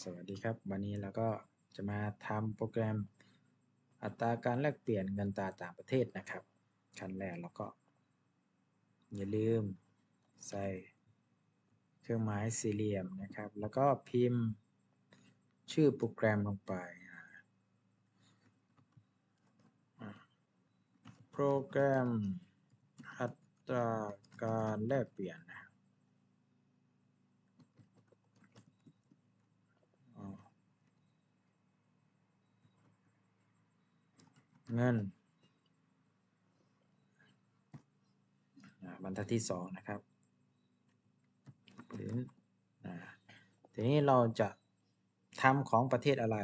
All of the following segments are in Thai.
สวัสดีครับ วันนี้เราก็จะมาทำโปรแกรมอัตราการแลกเปลี่ยนเงินตราต่างประเทศนะครับขั้นแรกเราก็ อย่าลืมใส่เครื่องหมายสี่เหลี่ยมนะครับ แล้วก็พิมพ์ชื่อโปรแกรมลงไปโปรแกรมอัตราการแลกเปลี่ยนนะครับอ่า เงินบรรทัดที่สองนะครับถึงอ่าทีนี้เราจะทำของประเทศอะไร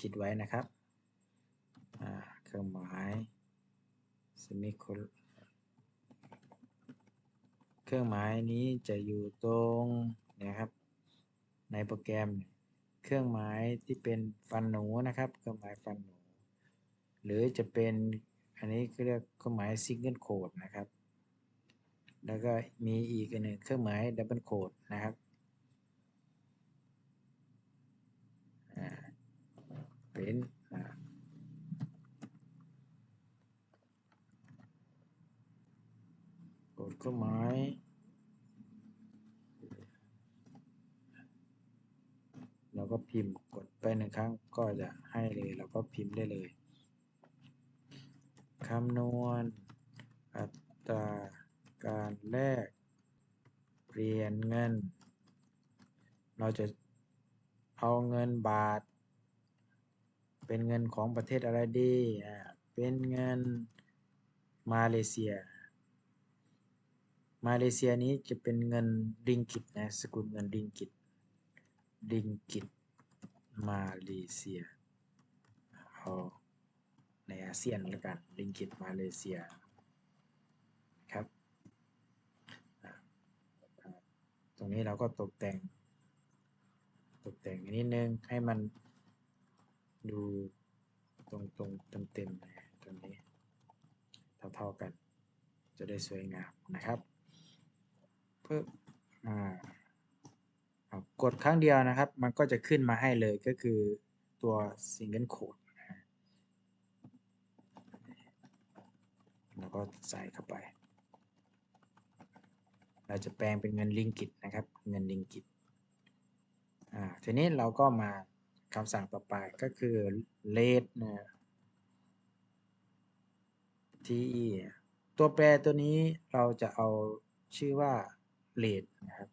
คิดไว้นะครับเครื่องหมายสมิโคลเครื่องหมายนี้จะอยู่ตรงนะครับในโปรแกรมเครื่องหมายที่เป็นฟันหนูนะครับ เครื่องหมายฟันหนู หรือจะเป็นอันนี้เรียกเครื่องหมายซิงเกิลโคดนะครับ แล้วก็มีอีกอันหนึ่งเครื่องหมายดับเบิลโคดนะครับอ่าเป็นอ่ากดเครื่องหมายเราก็พิมพ์กดไปหนึ่งครั้งก็จะให้เลยเราก็พิมพ์ได้เลย คำนวณ อัตราการแลกเปลี่ยนเงิน เราจะเอาเงินบาท เป็นเงินของประเทศอะไรดีอ่าเป็นเงินมาเลเซีย มาเลเซียนี้จะเป็นเงินริงกิตนะสกุลเงินริงกิตริงกิตมาเลเซียเอา ในอาเซียนแล้วกันริงกิตมาเลเซียครับ ตรงนี้เราก็ตกแต่ง ตกแต่งนิดนึงให้มันดูตรงตรงเต็มเต็มนะตรงนี้เท่าๆกัน จะได้สวยงามนะครับเพื่ออ่าอ่ากดครั้งเดียวนะครับ มันก็จะขึ้นมาให้เลยก็คือตัว single code นะฮะแล้ว ก็ใส่เข้าไป เราจะแปลงเป็นเงินลิงกิตนะครับ เงินลิงกิตอ่าทีนี้เราก็มาคำสั่งต่อไปก็คือ rate นะ te ตัวแปรตัวนี้เราจะเอาชื่อว่า rate นะครับ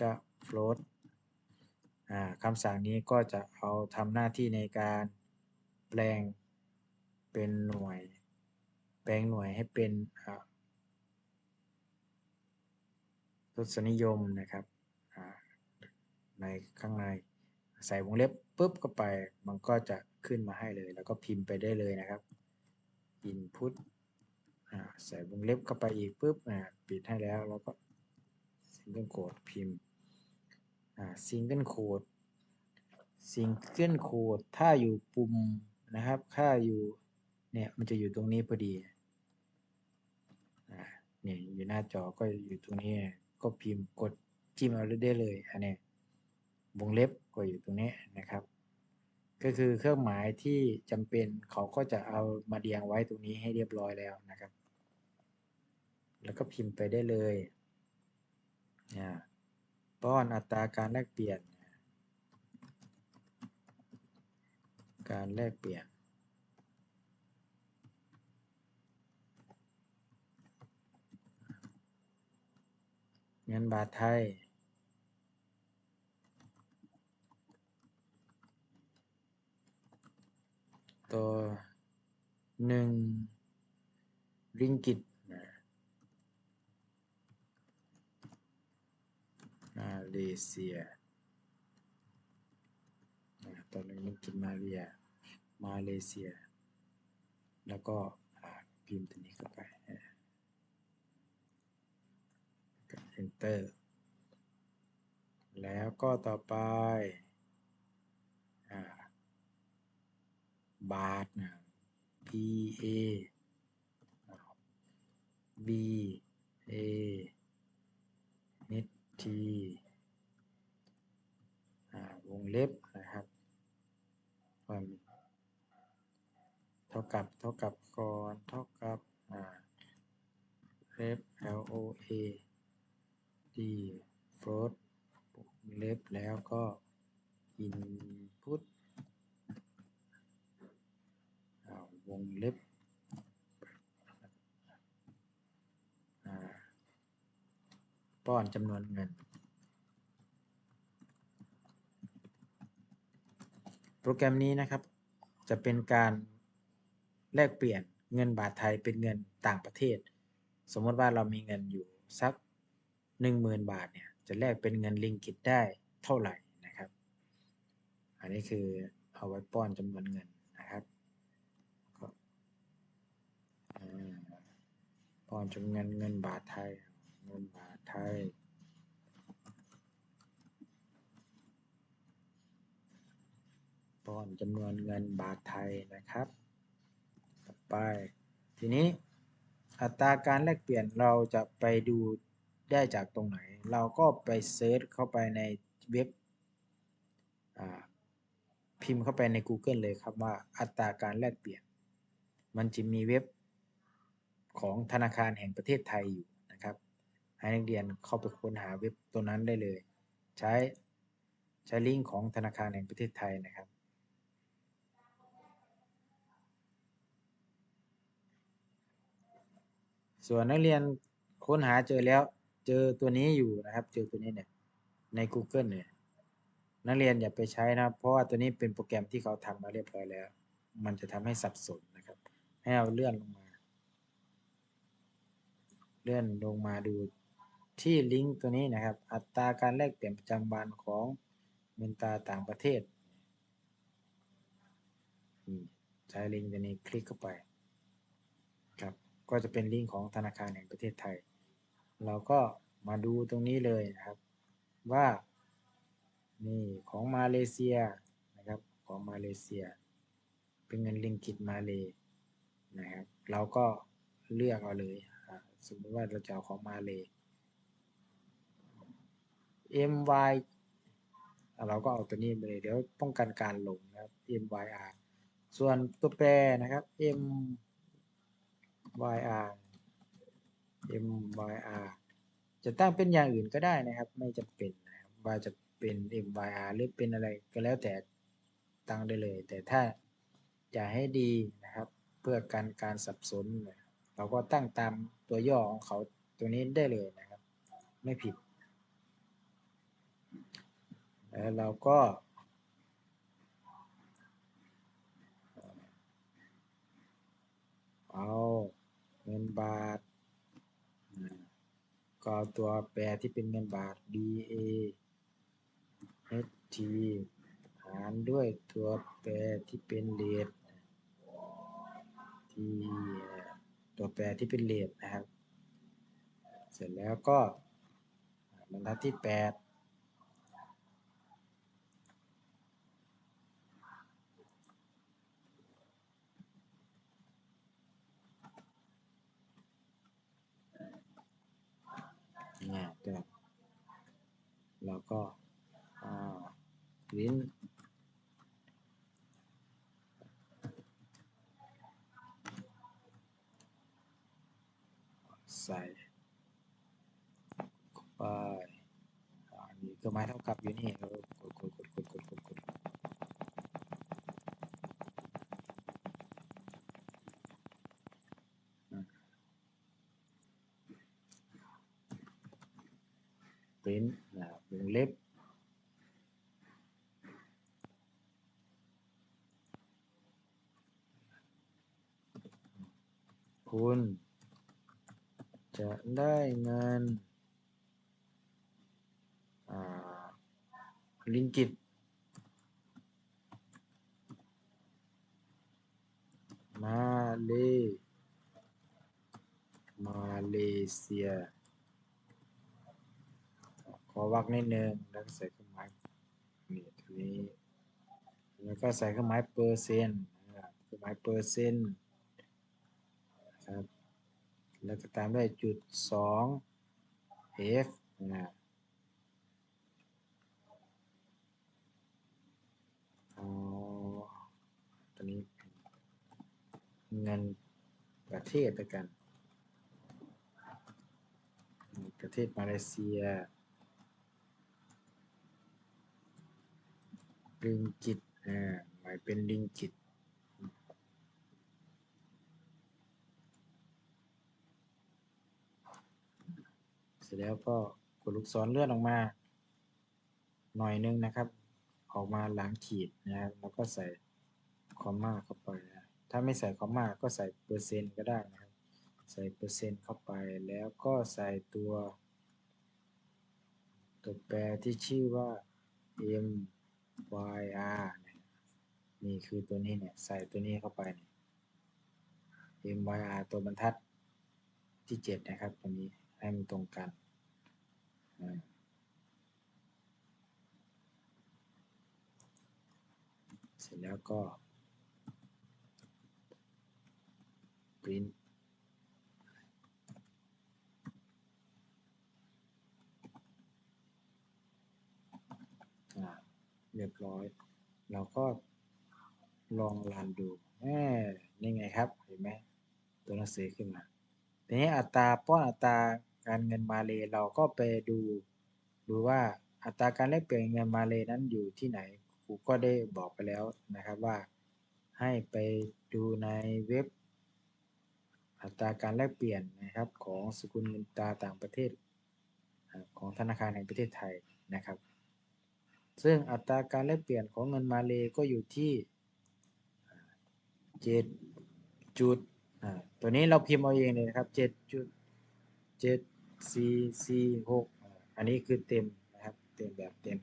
ก็ float อ่าคำสั่งนี้ก็จะเอาทำหน้าที่ในการแปลงเป็นหน่วย แปลงหน่วยให้เป็นทศนิยมนะครับในข้างในใส่วงเล็บปุ๊บเข้าไป มันก็จะขึ้นมาให้เลย แล้วก็พิมพ์ไปได้เลยนะครับ input ใส่วงเล็บเข้าไปอีกปุ๊บอ่าปิดให้แล้ว แล้วก็ single quote พิมพ์ single quote single quote ถ้าอยู่ปุ่มนะครับถ้าอยู่เนี่ยมันจะอยู่ตรงนี้พอดี เนี่ยอยู่หน้าจอก็อยู่ตรงนี้ ก็พิมพ์กดจิ้มเอาได้เลยอันนี้วงเล็บก็อยู่ตรงนี้นะครับ ก็คือเครื่องหมายที่จำเป็นเขาก็จะเอามาเรียงไว้ตรงนี้ให้เรียบร้อยแล้วนะครับ แล้วก็พิมพ์ไปได้เลยอ่าป้อนอัตราการแลกเปลี่ยน การแลกเปลี่ยน เงินบาทไทย ตัวหนึ่งริงกิตนะมาเลเซียตัวหนึ่งริงกิตมาเรียมาเลเซีย แล้วก็พิมพ์ตัวนี้เข้าไป Enter แล้วก็ต่อไปบาทนะ B A B A นิด T วงเล็บนะครับเท่ากับเท่ากับ ป้อนจำนวนเงิน โปรแกรมนี้นะครับ จะเป็นการแลกเปลี่ยนเงินบาทไทยเป็นเงินต่างประเทศ สมมติว่าเรามีเงินอยู่สัก 10,000 บาทเนี่ยจะแลกเป็นเงินลิงกิตได้เท่าไหร่นะครับ อันนี้คือเอาไว้ป้อนจำนวนเงินนะครับป้อนจำนวนเงินบาทไทย นบาทไทย ป้อนจำนวนเงินบาทไทยนะครับ ต่อไป ทีนี้อัตราการแลกเปลี่ยนเราจะไปดูได้จากตรงไหน เราก็ไปเซิร์ชเข้าไปในเว็บพิมพ์เข้าไปใน Google เลยครับว่าอัตราการแลกเปลี่ยน มันจะมีเว็บของธนาคารแห่งประเทศไทยอยู่ ให้นักเรียนเข้าไปค้นหาเว็บตัวนั้นได้เลย ใช้ใช้ลิงก์ของธนาคารแห่งประเทศไทยนะครับ ส่วนนักเรียนค้นหาเจอแล้วเจอตัวนี้อยู่นะครับ เจอตัวนี้เนี่ยใน Google เนี่ยนักเรียนอย่าไปใช้นะครับเพราะว่าตัวนี้เป็นโปรแกรมที่เขาทำมาเรียบร้อยแล้ว มันจะทำให้สับสนนะครับ ให้เราเลื่อนลงมา เลื่อนลงมาดู ที่ลิงก์ตัวนี้นะครับ อัตราการแลกเปลี่ยนประจำวันของเงินตราต่างประเทศใช้ลิงก์ตัวนี้คลิกเข้าไปครับก็จะเป็นลิงก์ของธนาคารแห่งประเทศไทย เราก็มาดูตรงนี้เลยนะครับ ว่านี่ของมาเลเซียนะครับของมาเลเซีย เป็นเงินลิงกิตมาเลยนะครับ เราก็เลือกเอาเลยสมมติว่าเราจะเอาของมาเลย my เราก็เอาตัวนี้ไปเลยเดี๋ยวป้องกันการหลงนะครับ myr ส่วนตัวแปรนะครับ myr myr จะตั้งเป็นอย่างอื่นก็ได้นะครับ ไม่จำเป็นนะครับว่าจะเป็น myr หรือเป็นอะไรก็แล้วแต่ตั้งได้เลย แต่ถ้าอยากให้ดีนะครับ เพื่อการการสับสน เราก็ตั้งตามตัวย่อของเขาตัวนี้ได้เลยนะครับ ไม่ผิด แล้วเราก็เอาเงินบาทอ่าก็เอตัวแปรที่เป็นเงินบาท DA HT หารด้วยตัวแปรที่เป็นเลทที่ตัวแปรที่เป็นเลทนะครับ เสร็จแล้วก็บรรทัดที่ 8 เนี่ยตัวเราก็อ่าลิ้นใส่เข้าไปอ่ามีเครื่องหมายเท่ากับอยู่นี่เรากดกดกดกดกดกดกดอ่า print นะครับวงเล็บ คุณจะได้เงินอ่า ลิงกิตมาเลมาเลเซีย ขอวักนิดนึงแล้วก็ใส่เครื่องหมายนี่ตรงนี้แล้วก็ใส่เครื่องหมายเปอร์เซ็นต์เครื่องหมายเปอร์เซ็นต์ครับแล้วก็ตามด้วยจุดสอง f นะครับ เทศไปกัน ประเทศมาเลเซียริงกิตอ่าหมายเป็นริงกิตเสร็จแล้วก็กดลูกศรเลื่อนออกมา หน่อยนึงนะครับ ออกมาหลังขีดนะครับ แล้วก็ใส่คอมมาเข้าไปนะ ถ้าไม่ใส่คอมมาก็ใส่เปอร์เซ็นต์ก็ได้นะครับ ใส่เปอร์เซ็นต์เข้าไปแล้วก็ใส่ตัว ตัวแปรที่ชื่อว่า m y r นี่ยนี่คือตัวนี้เนี่ย ใส่ตัวนี้เข้าไป m y r ตัวบรรทัดที่ 7 นะครับตัวนี้ให้มันตรงกันเสร็จแล้วก็ print เรียบร้อย เราก็ลองรันดูแหมนี่ไงครับ เห็นไหมตัวหนังสือขึ้นมาทีนี้อัตราป้อนอัตราการเงินมาเลยเราก็ไปดูดูว่าอัตราการแลกเปลี่ยนเงินมาเลยนั้นอยู่ที่ไหนครูก็ได้บอกไปแล้วนะครับว่า ให้ไปดูในเว็บ อัตราการแลกเปลี่ยนนะครับของสกุลเงินตราต่างประเทศของธนาคารแห่งประเทศไทยนะครับ ซึ่งอัตราการแลกเปลี่ยนของเงินมาเลยก็อยู่ที่เจ็ดจุดอ่าตัวนี้เราพิมพ์เอาเองเลยนะครับเจ็ดจุดเจ็ดสี่สี่หกอันนี้คือเต็มนะครับเต็มแบบเต็ม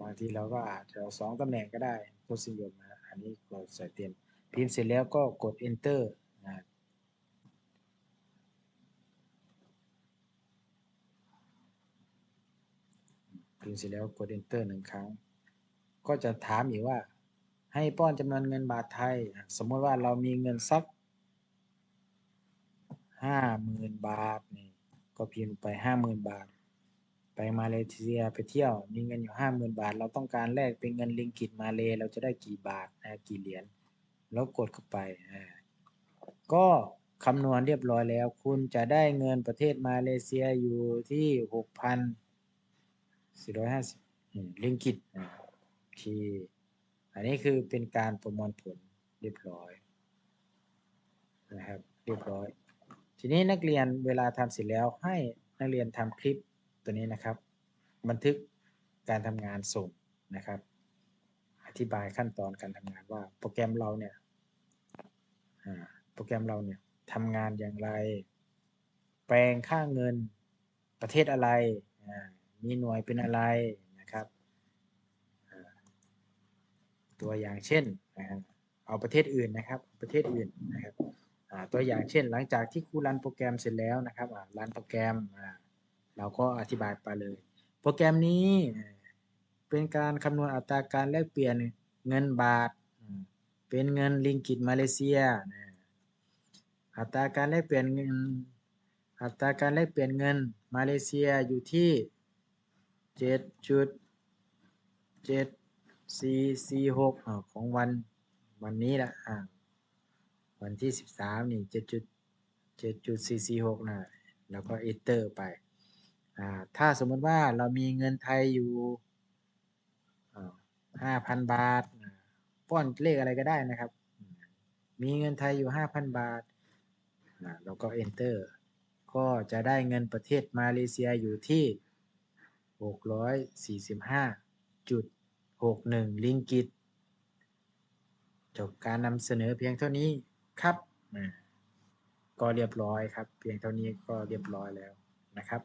บางทีเราก็อาจจะเอาสองตำแหน่งก็ได้ทศนิยมนะอันนี้ก็ใส่เต็ม พิมพ์เสร็จแล้วก็กด enter นะพิมพ์เสร็จแล้วกด enter หนึ่งครั้ง ก็จะถามอีกว่าให้ป้อนจำนวนเงินบาทไทย สมมติว่าเรามีเงินสักห้าหมื่นบาทนี่ก็พิมพ์ไปห้าหมื่นบาท ไปมาเลเซียไปเที่ยว มีเงินอยู่ห้าหมื่นบาท เราต้องการแลกเป็นเงินลิงกิตมาเลเราจะได้กี่บาทนะกี่เหรียญ แล้วกดเข้าไปก็คำนวณเรียบร้อยแล้ว คุณจะได้เงินประเทศมาเลเซียอยู่ที่หกพันสี่ร้อยห้าสิบลิงกิตอ่อันนี้คือเป็นการประมวลผลเรียบร้อยนะครับเรียบร้อย ทีนี้นักเรียนเวลาทำเสร็จแล้วให้นักเรียนทำคลิปตัวนี้นะครับ บันทึกการทำงานส่งนะครับ ธิบายขั้นตอนการทำงานว่าโปรแกรมเราเนี่ยโปรแกรมเราเนี่ยทำงานอย่างไร แปลงค่าเงินประเทศอะไร มีหน่วยเป็นอะไรนะครับตัวอย่างเช่น เอาประเทศอื่นนะครับ ประเทศอื่นนะครับตัวอย่างเช่น หลังจากที่ครูรันโปรแกรมเสร็จแล้วนะครับรันโปรแกรมเราก็อธิบายไปเลย โปรแกรมนี้ เป็นการคำนวณอัตราการแลกเปลี่ยนเงินบาทอืมเป็นเงินลิงกิตมาเลเซียนะอัตราการแลกเปลี่ยนเงิน อัตราการแลกเปลี่ยนเงินมาเลเซียอยู่ที่เจ็ดจุดเจ็ดสี่สี่หกของวันวันนี้ละอ่าวันที่สิบสามนี่เจ็ดจุดเจ็ดจุดสี่สี่หกนะแล้วก็ enter ไปอ่าถ้าสมมติว่าเรามีเงินไทยอยู่ ห้าพันบาทอ่าป้อนเลขอะไรก็ได้นะครับอืมมีเงินไทยอยู่ห้าพันบาทอ่าเราก็ enter ก็จะได้เงินประเทศมาเลเซียอยู่ที่ 645.61 ลิงกิต จบการนำเสนอเพียงเท่านี้ครับอ่าก็เรียบร้อยครับ เพียงเท่านี้ก็เรียบร้อยแล้วนะครับ